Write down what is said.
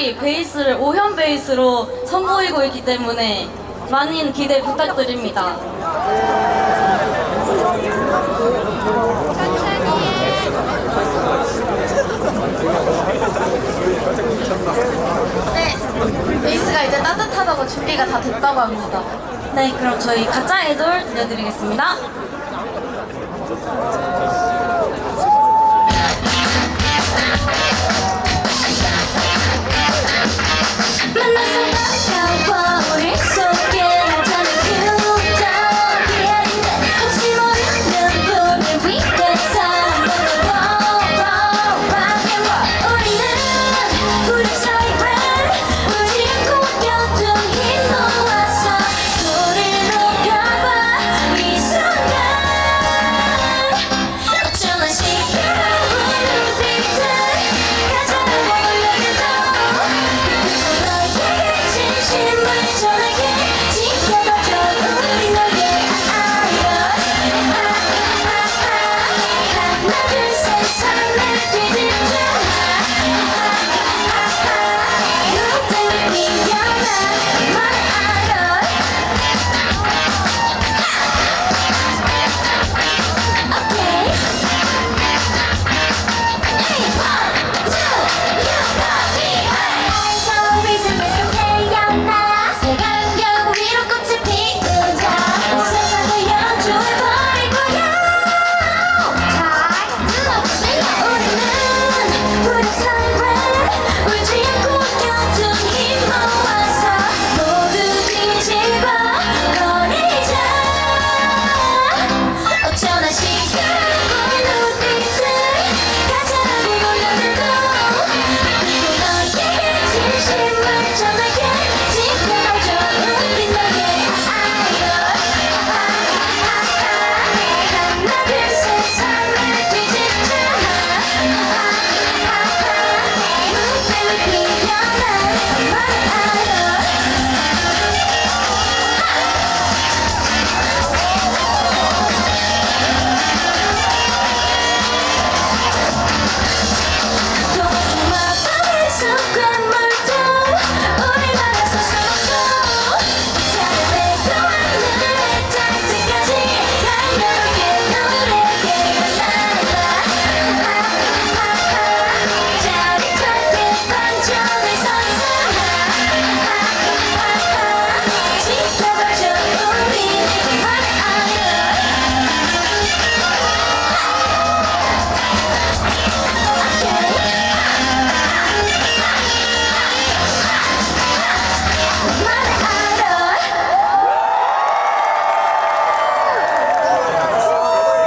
특히 베이스를 오현 베이스로 선보이고 있기 때문에 많은 기대 부탁드립니다. 네, 베이스가 이제 따뜻하다고 준비가 다 됐다고 합니다. 네, 그럼 저희 가짜 애돌 들려드리겠습니다.